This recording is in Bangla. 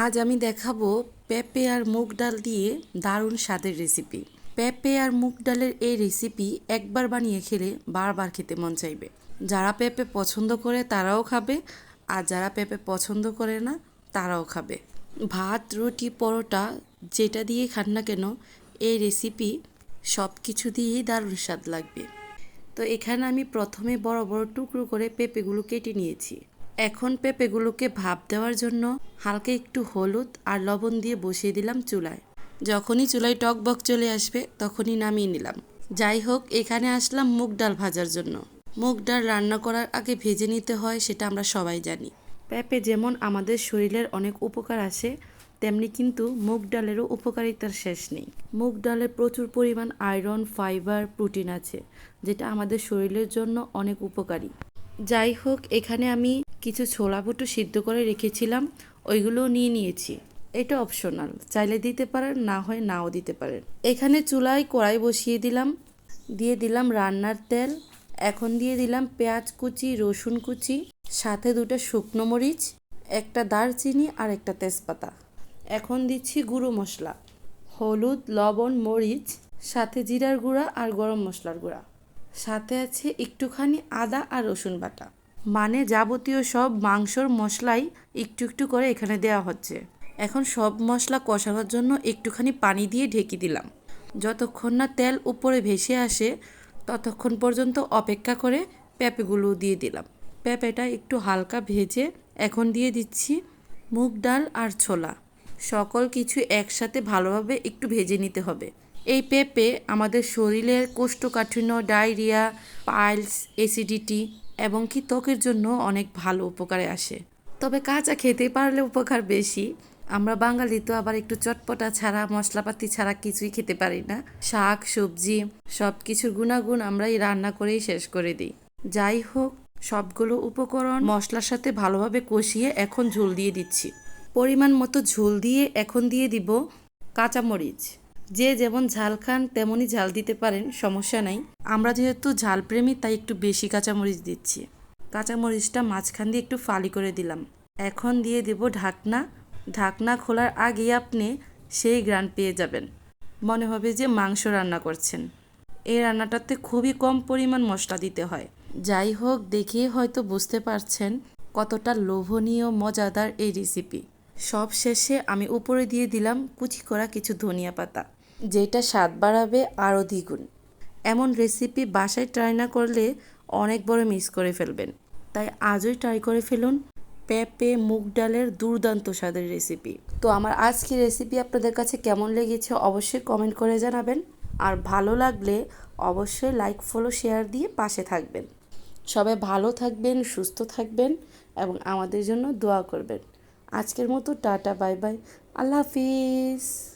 আজ আমি দেখাবো পেঁপে আর মুগ ডাল দিয়ে দারুণ স্বাদের রেসিপি পেঁপে আর মুগ ডালের এই রেসিপি একবার বানিয়ে খেলে বারবার খেতে মন চাইবে। যারা পেঁপে পছন্দ করে তারাও খাবে, আর যারা পেঁপে পছন্দ করে না, তারাও খাবে। ভাত, রুটি, পরোটা, যেটা দিয়ে খান না কেন, এই রেসিপি সব কিছু দিয়েই দারুণ স্বাদ লাগবে। তো এখানে আমি প্রথমে বড় বড় টুকরো করে পেঁপেগুলো কেটে নিয়েছি। এখন পেঁপেগুলোকে ভাপ দেওয়ার জন্য হালকা একটু হলুদ আর লবণ দিয়ে বসিয়ে দিলাম চুলায়। যখনই চুলায় টকবক চলে আসবে, তখনই নামিয়ে নিলাম। যাই হোক, এখানে আসলাম মুগ ডাল ভাজার জন্য। মুগ ডাল রান্না করার আগে ভেজে নিতে হয়, সেটা আমরা সবাই জানি। পেঁপে যেমন আমাদের শরীরের অনেক উপকার আছে, তেমনি কিন্তু মুগ ডালেরও উপকারিতার শেষ নেই। মুগ ডালে প্রচুর পরিমাণ আয়রন, ফাইবার, প্রোটিন আছে, যেটা আমাদের শরীরের জন্য অনেক উপকারী। যাই হোক, এখানে আমি কিছু ছোলা বুটো সিদ্ধ করে রেখেছিলাম ওইগুলোও নিয়ে নিয়েছি। এটা অপশনাল চাইলে দিতে পারেন, না হয় নাও দিতে পারেন। এখানে চুলায় কড়াই বসিয়ে দিলাম, দিয়ে দিলাম রান্নার তেল, এখন দিয়ে দিলাম পেঁয়াজ কুচি, রসুন কুচি, সাথে দুটো শুকনো মরিচ, একটা দারচিনি আর একটা তেজপাতা। এখন দিচ্ছি গুঁড়ো মশলা, হলুদ, লবণ, মরিচ, সাথে জিরার গুঁড়া আর গরম মশলার গুঁড়া। সাথে আছে একটুখানি আদা আর রসুন বাটা। মানে যাবতীয় সব মাংসর মশলাই একটু একটু করে এখানে দেওয়া হচ্ছে। এখন সব মশলা কষানোর জন্য একটুখানি পানি দিয়ে ঢেকে দিলাম। যতক্ষণ না তেল উপরে ভেসে আসে, ততক্ষণ পর্যন্ত অপেক্ষা করে পেঁপেগুলো দিয়ে দিলাম। পেঁপেটা একটু হালকা ভেজে এখন দিয়ে দিচ্ছি মুগ ডাল আর ছোলা। সকল কিছু একসাথে ভালোভাবে একটু ভেজে নিতে হবে। এই পেঁপে আমাদের শরীরের কোষ্ঠকাঠিন্য, ডায়রিয়া, পাইলস, অ্যাসিডিটি এবং কি ত্বকের জন্য অনেক ভালো উপকারে আসে। তবে কাঁচা খেতে পারলে উপকার বেশি। আমরা বাঙালি তো আবার একটু চটপটা ছাড়া, মশলাপাতি ছাড়া কিছুই খেতে পারি না। শাক, সবজি সব কিছুর গুণাগুণ আমরা এই রান্না করেই শেষ করে দিই। যাই হোক, সবগুলো উপকরণ মশলার সাথে ভালোভাবে কষিয়ে এখন ঝোল দিয়ে দিচ্ছি। পরিমাণ মতো ঝোল দিয়ে এখন দিয়ে দিব কাঁচামরিচ। যে যেমন ঝাল খান, তেমনই ঝাল দিতে পারেন, সমস্যা নাই। আমরা যেহেতু ঝাল প্রেমী তাই একটু বেশি কাঁচামরিচ দিচ্ছি। কাঁচামরিচটা মাঝখান দিয়ে একটু ফালি করে দিলাম। এখন দিয়ে দেব ঢাকনা। ঢাকনা খোলার আগেই আপনি সেই গ্রান পেয়ে যাবেন। মনে হবে যে মাংস রান্না করছেন। এই রান্নাটাতে খুবই কম পরিমাণ মশলা দিতে হয়। যাই হোক, দেখে হয়তো বুঝতে পারছেন কতটা লোভনীয়, মজাদার এই রেসিপি সব শেষে আমি উপরে দিয়ে দিলাম কুচি করা কিছু ধনিয়া পাতা, যেটা স্বাদ বাড়াবে আরও দ্বিগুণ। এমন রেসিপি বাসায় ট্রাই না করলে অনেক বড় মিস করে ফেলবেন। তাই আজই ট্রাই করে ফেলুন পেঁপে, মুগ ডালের দুর্দান্ত স্বাদের রেসিপি তো আমার আজকের রেসিপি আপনাদের কাছে কেমন লেগেছে অবশ্যই কমেন্ট করে জানাবেন। আর ভালো লাগলে অবশ্যই লাইক ফলো শেয়ার দিয়ে পাশে থাকবেন। সবাই ভালো থাকবেন, সুস্থ থাকবেন এবং আমাদের জন্য দোয়া করবেন। আজকের মতো টাটা বাই বাই। আল্লাহ হাফিজ।